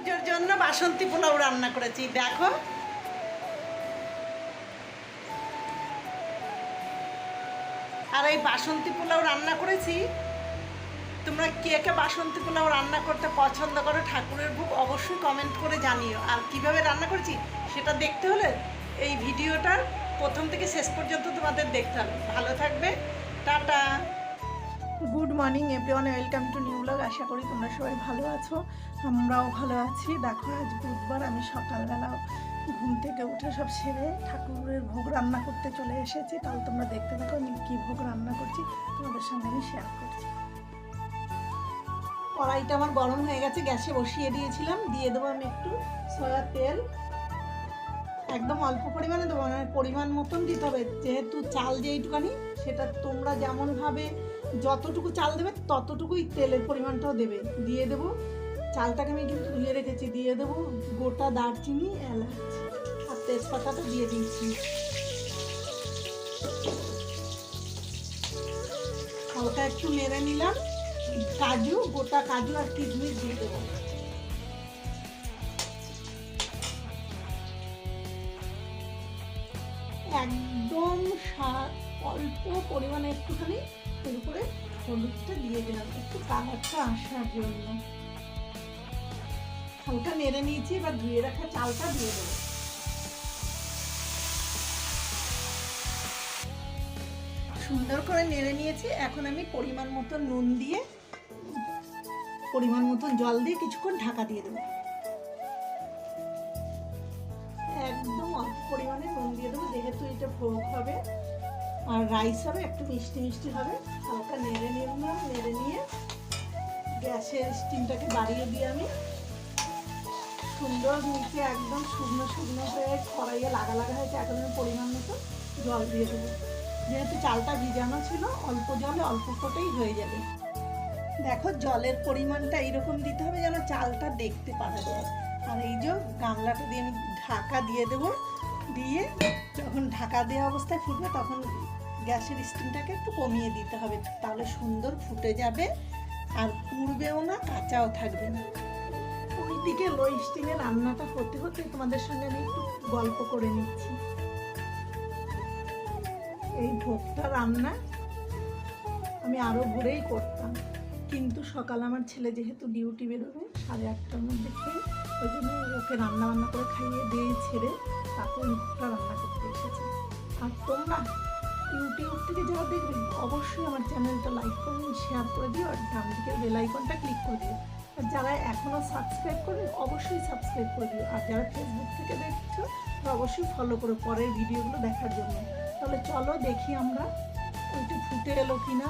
পুজোর জন্য বাসন্তী পোলাও রান্না করেছি, দেখো। আর এই বাসন্তী পোলাও রান্না করেছি। তোমরা কে কে বাসন্তী পোলাও রান্না করতে পছন্দ করো ঠাকুরের ভোগ অবশ্যই কমেন্ট করে জানিও। আর কীভাবে রান্না করেছি সেটা দেখতে হলে এই ভিডিওটার প্রথম থেকে শেষ পর্যন্ত তোমাদের দেখতে হবে। ভালো থাকবে। Good morning everyone, welcome to new blog. আশা করি তোমরা সবাই ভালো আছো, আমরাও ভালো আছি। দেখো, আজ বুধবার, আমি সকালবেলা ঘুম থেকে উঠে সব সেরে ঠাকুরের ভোগ রান্না করতে চলে এসেছি। তাহলে তোমরা দেখতে থাকো, আমি কী ভোগ রান্না করছি, তোমাদের সঙ্গে আমি শেয়ার করছি। কড়াইটা আমার গরম হয়ে গেছে, গ্যাসে বসিয়ে দিয়েছিলাম। দিয়ে দেবো আমি একটু সয়া তেল। একদম অল্প পরিমাণে দেবো মানে পরিমাণ মতন দিতে হবে। যেহেতু চাল যেইটুকানি সেটা তোমরা যেমনভাবে যতটুকু চাল দেবে, ততটুকুই তেলের পরিমাণটাও দেবে। দিয়ে দেবো, চালটাকে আমি কিন্তু ধুয়ে রেখেছি, দিয়ে দেবো গোটা দারচিনি, এলাচ আর তেজপাতাটা দিয়ে দিয়েছি হালকা একটু নেড়ে নিলাম, কাজু, গোটা কাজু আর কিশমিশ দিয়ে দেবো। একদম অল্প পরিমাণে একটুখানি এর উপরে হলুদটা দিয়ে দিলাম। একটু কালারটা আসার জন্য। হালকা নেড়ে নিয়েছি, এবার ধুয়ে রাখা চালটা দিয়ে দেবো। সুন্দর করে নেড়ে নিয়েছি। এখন আমি পরিমাণ মতো নুন দিয়ে, পরিমাণ মতন জল দিয়ে কিছুক্ষণ ঢাকা দিয়ে দেবো। একদম অল্প পরিমাণে নুন দিয়ে দেবো, যেহেতু এটা ভোগ হবে। আর রাইস হবে, একটু মিষ্টি মিষ্টি হবে। হালকা নেড়ে নিলাম, নেড়ে নিয়ে গ্যাসের স্টিমটাকে বাড়িয়ে দিয়ে আমি। সুন্দর নিচে একদম শুকনো শুকনো হয়ে কড়াইয়ে লাগা লাগা হয়েছে আমি পরিমাণ মতো জল দিয়ে দেবো। যেহেতু চালটা ভিজানো ছিল, অল্প জলে অল্প ফোটেই হয়ে যাবে। দেখো জলের পরিমাণটা এইরকম দিতে হবে যেন চালটা দেখতে পাওয়া যায়। আর এই যে গামলাটা দিয়ে আমি ঢাকা দিয়ে দেবো, দিয়ে যখন ঢাকা দেওয়া অবস্থায় ফুটবে, তখন গ্যাসের স্টিমটাকে একটু কমিয়ে দিতে হবে। তাহলে সুন্দর ফুটে যাবে, আর পুড়বেও না, কাঁচাও থাকবে না। ওইদিকে লো স্টিমে রান্নাটা হতে হতে তোমাদের সঙ্গে আমি একটু গল্প করে নিচ্ছি। এই ভোগটা রান্না আমি আরও ভোরেই করতাম। কিন্তু সকাল আমার ছেলে যেহেতু ডিউটি বেরোবে, সাড়ে আটটার মধ্যে খেয়ে ওই জন্য ওকে রান্না বান্না করে খাইয়ে দিয়ে ছেড়ে তারপর ভোগটা রান্না করতে এসেছি। আর তোমরা ইউটিউব থেকে যারা দেখবে, অবশ্যই আমার চ্যানেলটা লাইক করবেন শেয়ার করে দিও, আর ডান দিকের বেল আইকনটা ক্লিক করে দিও। আর যারা এখনও সাবস্ক্রাইব করে অবশ্যই সাবস্ক্রাইব করে দিও। আর যারা ফেসবুক থেকে দেখছ তারা অবশ্যই ফলো করো পরের ভিডিওগুলো দেখার জন্য। তাহলে চলো দেখি আমরা ওইটা ফুটে এলো কিনা,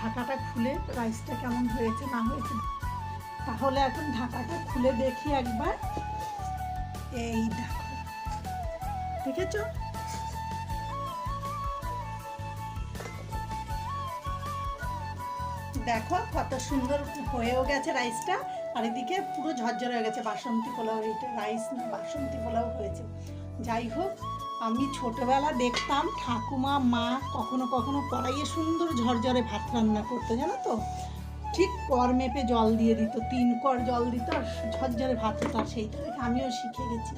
ঢাকাটা খুলে রাইসটা কেমন হয়েছে, না হয়েছে। তাহলে এখন ঢাকাটা খুলে দেখি একবার। এই দেখো। দেখেছ? দেখো কত সুন্দর হয়েও গেছে রাইসটা। আর এদিকে পুরো ঝরঝরে হয়ে গেছে বাসন্তী পোলাও রাইস না, বাসন্তী পোলাও হয়েছে। যাই হোক, আমি ছোটবেলা দেখতাম ঠাকুমা, মা কখনো কখনো কড়াইয়ে সুন্দর ঝরঝরে ভাত রান্না করতো, জানো তো? ঠিক কর মেপে জল দিয়ে দিত, তিন কর জল দিত আর ঝরঝরে ভাত হতো আর সেইটা দেখে আমিও শিখে গেছি।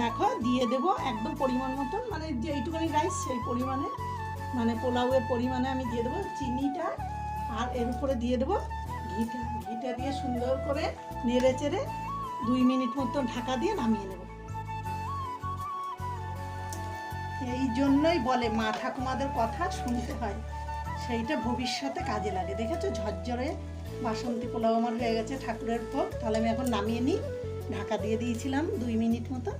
দেখো, দিয়ে দেব একদম পরিমাণ মতন মানে যেইটুখানি রাইস সেই পরিমাণে মানে পোলাওয়ের পরিমাণে আমি দিয়ে দেবো চিনিটা আর এর উপরে দিয়ে দেবো ঘিটা। ঘিটা দিয়ে সুন্দর করে নেড়ে চেড়ে দুই মিনিট মতন ঢাকা দিয়ে নামিয়ে নেব। এই জন্যই বলে মা ঠাকুমাদের কথা শুনতে হয়। সেইটা ভবিষ্যতে কাজে লাগে। দেখেছ? ঝরঝরে বাসন্তী পোলাও আমার হয়ে গেছে ঠাকুরের ভোগ। তাহলে আমি এখন নামিয়ে নিই। ঢাকা দিয়ে দিয়েছিলাম দুই মিনিট মতো।